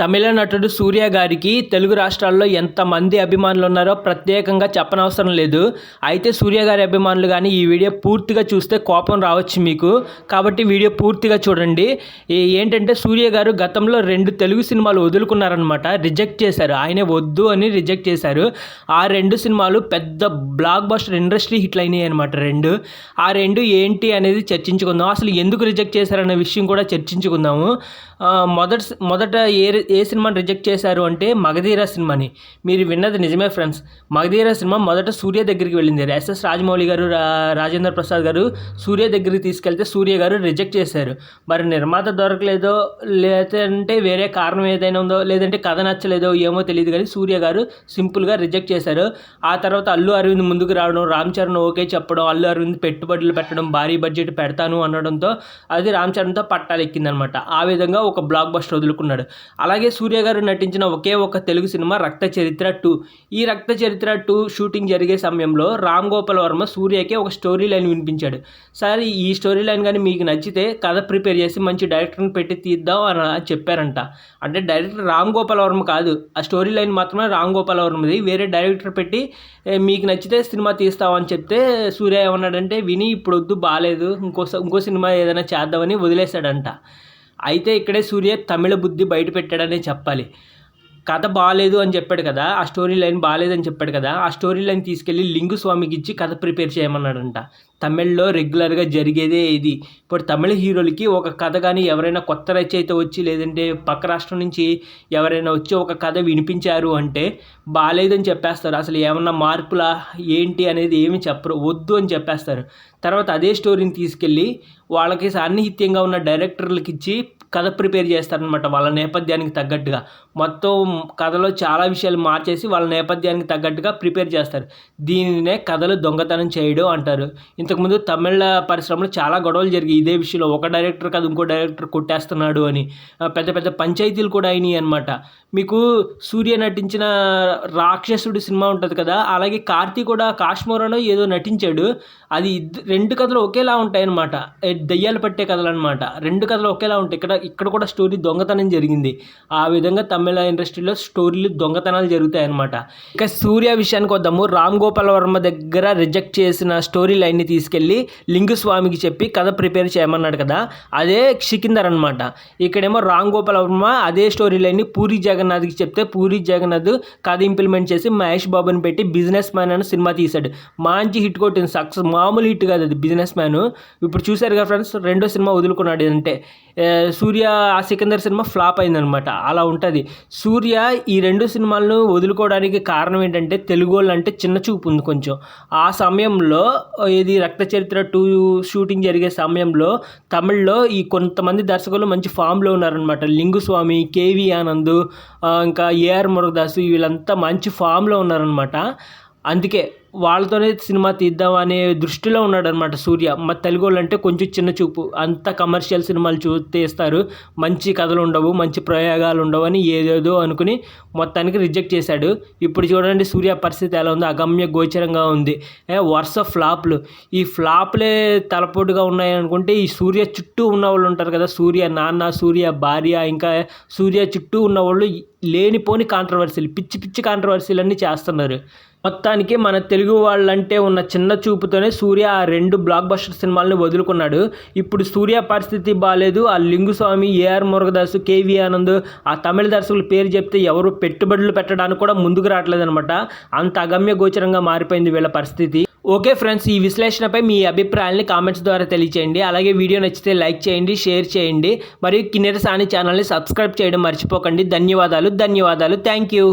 తమిళ నటుడు సూర్య గారికి తెలుగు రాష్ట్రాల్లో ఎంతమంది అభిమానులు ఉన్నారో ప్రత్యేకంగా చెప్పనవసరం లేదు. అయితే సూర్య గారి అభిమానులు కానీ ఈ వీడియో పూర్తిగా చూస్తే కోపం రావచ్చు మీకు. కాబట్టి వీడియో పూర్తిగా చూడండి. ఏంటంటే సూర్య గారు గతంలో రెండు తెలుగు సినిమాలు వదులుకున్నారనమాట రిజెక్ట్ చేశారు. ఆయనే వద్దు అని రిజెక్ట్ చేశారు. ఆ రెండు సినిమాలు పెద్ద బ్లాక్ బస్టర్ ఇండస్ట్రీ హిట్లు అయినాయి అనమాట రెండు. ఆ రెండు ఏంటి అనేది చర్చించుకుందాం. అసలు ఎందుకు రిజెక్ట్ చేశారనే విషయం కూడా చర్చించుకుందాము. ఆ, మొదట మొదట ఏ ఏ సినిమాని రిజెక్ట్ చేశారు అంటే మగధీర సినిమాని. మీరు విన్నది నిజమే ఫ్రెండ్స్. మగధీర సినిమా మొదట సూర్య దగ్గరికి వెళ్ళింది. ఎస్ఎస్ రాజమౌళి గారు రాజేంద్ర ప్రసాద్ గారు సూర్య దగ్గరికి తీసుకెళ్తే సూర్య గారు రిజెక్ట్ చేశారు. మరి నిర్మాత దొరకలేదో లేదంటే వేరే కారణం ఏదైనా ఉందో లేదంటే కథ నచ్చలేదో ఏమో తెలియదు కానీ సూర్య గారు సింపుల్గా రిజెక్ట్ చేశారు. ఆ తర్వాత అల్లు అరవింద్ ముందుకు రావడం రామ్ చరణ్ ఓకే చెప్పడం అల్లు అరవింద్ పెట్టుబడులు పెట్టడం భారీ బడ్జెట్ పెడతాను అనడంతో అది రామ్ చరణ్తో పట్టాలెక్కిందనమాట. ఆ విధంగా ఒక బ్లాక్ బస్టర్ వదులుకున్నాడు. అలా అలాగే సూర్య గారు నటించిన ఒకే ఒక తెలుగు సినిమా రక్త చరిత్ర టూ. ఈ రక్త చరిత్ర టూ షూటింగ్ జరిగే సమయంలో రామ్ గోపాల్ వర్మ సూర్యకి ఒక స్టోరీ లైన్ వినిపించాడు. సార్ ఈ స్టోరీ లైన్ కానీ మీకు నచ్చితే కథ ప్రిపేర్ చేసి మంచి డైరెక్టర్ని పెట్టి తీద్దాం అని చెప్పారంట. అంటే డైరెక్టర్ రామ్ గోపాల్ వర్మ కాదు ఆ స్టోరీ లైన్ మాత్రమే రామ్ గోపాల్ వర్మది. వేరే డైరెక్టర్ పెట్టి మీకు నచ్చితే సినిమా తీస్తామని చెప్తే సూర్య ఏమన్నాడంటే విని ఇప్పుడు వద్దు బాగాలేదు ఇంకో ఇంకో సినిమా ఏదైనా చేద్దామని వదిలేశాడంట. అయితే ఇక్కడే సూర్య తమిళ బుద్ధి బయట పెట్టాడనే చెప్పాలి. కథ బాగాలేదు అని చెప్పాడు కదా ఆ స్టోరీ లైన్ బాగాలేదని చెప్పాడు కదా ఆ స్టోరీ లైన్ తీసుకెళ్ళి లింగు స్వామికి ఇచ్చి కథ ప్రిపేర్ చేయమన్నాడంట. తమిళ్ళో రెగ్యులర్గా జరిగేదే ఇది. ఇప్పుడు తమిళ హీరోలకి ఒక కథ కానీ ఎవరైనా కొత్త రచయిత వచ్చి లేదంటే పక్క రాష్ట్రం నుంచి ఎవరైనా వచ్చి ఒక కథ వినిపించారు అంటే బాగాలేదని చెప్పేస్తారు. అసలు ఏమన్నా మార్పులా ఏంటి అనేది ఏమి చెప్పరు వద్దు అని చెప్పేస్తారు. తర్వాత అదే స్టోరీని తీసుకెళ్ళి వాళ్ళకి సాన్నిహిత్యంగా ఉన్న డైరెక్టర్లకి ఇచ్చి కథ ప్రిపేర్ చేస్తారనమాట వాళ్ళ నేపథ్యానికి తగ్గట్టుగా. మొత్తం కథలో చాలా విషయాలు మార్చేసి వాళ్ళ నేపథ్యానికి తగ్గట్టుగా ప్రిపేర్ చేస్తారు. దీనినే కథలు దొంగతనం చేయడం అంటారు. ఇంతకుముందు తమిళ పరిశ్రమలో చాలా గొడవలు జరిగాయి. ఇదే విషయంలో ఒక డైరెక్టర్ కాదు ఇంకో డైరెక్టర్ కొట్టేస్తున్నాడు అని. పెద్ద పెద్ద పంచాయతీలు కూడా అయినాయి అనమాట మీకు సూర్య నటించిన రాక్షసుడు సినిమా ఉంటుంది కదా అలాగే కార్తీ కూడా కాశ్మీరలో ఏదో నటించాడు. అది రెండు కథలు ఒకేలా ఉంటాయి అనమాట దయ్యాలు పట్టే కథలు అనమాట రెండు కథలు ఒకేలా ఉంటాయి. ఇక్కడ ఇక్కడ కూడా స్టోరీ దొంగతనం జరిగింది. ఆ విధంగా తమిళ ఇండస్ట్రీలో స్టోరీలు దొంగతనాలు జరుగుతాయి అనమాట ఇక సూర్య విషయానికి వద్దాము. రామ్ గోపాల్ వర్మ దగ్గర రిజెక్ట్ చేసిన స్టోరీ లైన్ని తీసుకెళ్ళి లింగు స్వామికి చెప్పి కథ ప్రిపేర్ చేయమన్నాడు కదా. అదే సికిందర్ అనమాట ఇక్కడేమో రామ్ గోపాల్ వర్మ అదే స్టోరీ లైన్ని పూరి జగన్నాథ్కి చెప్తే పూరి జగన్నాథ్ కథ ఇంప్లిమెంట్ చేసి మహేష్ బాబుని పెట్టి బిజినెస్ మ్యాన్ అని సినిమా తీశాడు. మంచి హిట్ కొట్టింది. సక్సెస్ మామూలు హిట్ కాదు అది బిజినెస్ మ్యాన్. ఇప్పుడు చూశారు కదా ఫ్రెండ్స్ రెండో సినిమా వదులుకున్నాడు అంటే సూర్య సూర్య ఆ సికిందర్ సినిమా ఫ్లాప్ అయిందనమాట అలా ఉంటుంది. సూర్య ఈ రెండు సినిమాలను వదులుకోవడానికి కారణం ఏంటంటే తెలుగు వాళ్ళు అంటే చిన్న చూపు ఉంది కొంచెం. ఆ సమయంలో ఇది రక్త చరిత్ర టూ షూటింగ్ జరిగే సమయంలో తమిళ్ళో ఈ కొంతమంది దర్శకులు మంచి ఫామ్లో ఉన్నారనమాట లింగుస్వామి కేవి ఆనంద్ ఇంకా ఏఆర్ మురుగదాసు వీళ్ళంతా మంచి ఫామ్లో ఉన్నారనమాట అందుకే వాళ్ళతోనే సినిమా తీద్దాం అనే దృష్టిలో ఉన్నాడు అనమాట సూర్య. మా తెలుగు వాళ్ళు అంటే కొంచెం చిన్న చూపు. అంత కమర్షియల్ సినిమాలు చూ తీస్తారు మంచి కథలు ఉండవు మంచి ప్రయోగాలు ఉండవు అని ఏదేదో అనుకుని మొత్తానికి రిజెక్ట్ చేశాడు. ఇప్పుడు చూడండి సూర్య పరిస్థితి ఎలా ఉందో. అగమ్య గోచరంగా ఉంది. వరుస ఫ్లాప్లు. ఈ ఫ్లాప్లే తలపోటుగా ఉన్నాయి అనుకుంటే ఈ సూర్య చుట్టూ ఉన్న వాళ్ళు ఉంటారు కదా. సూర్య నాన్న సూర్య భార్య ఇంకా సూర్య చుట్టూ ఉన్న వాళ్ళు లేనిపోని కాంట్రవర్సీలు పిచ్చి పిచ్చి కాంట్రవర్సీలు అన్నీ చేస్తున్నారు. మొత్తానికి మన తెలుగు వాళ్ళంటే ఉన్న చిన్న చూపుతోనే సూర్య ఆ రెండు బ్లాక్ బస్టర్ సినిమాలను వదులుకున్నాడు. ఇప్పుడు సూర్య పరిస్థితి బాగాలేదు ఆ Lingusamy A R Murugadoss K V Anand ఆ తమిళ దర్శకుల పేరు చెప్తే ఎవరు పెట్టుబడులు పెట్టడానికి కూడా ముందుకు రావట్లేదు అనమాట అంత అగమ్య గోచరంగా మారిపోయింది వీళ్ళ పరిస్థితి. ఓకే ఫ్రెండ్స్ ఈ విశ్లేషణపై మీ అభిప్రాయాల్ని కామెంట్స్ ద్వారా తెలియచేయండి. అలాగే వీడియో నచ్చితే లైక్ చేయండి షేర్ చేయండి. మరియు కిన్నెర సాని ఛానల్ని సబ్స్క్రైబ్ చేయడం మర్చిపోకండి. ధన్యవాదాలు ధన్యవాదాలు. Thank you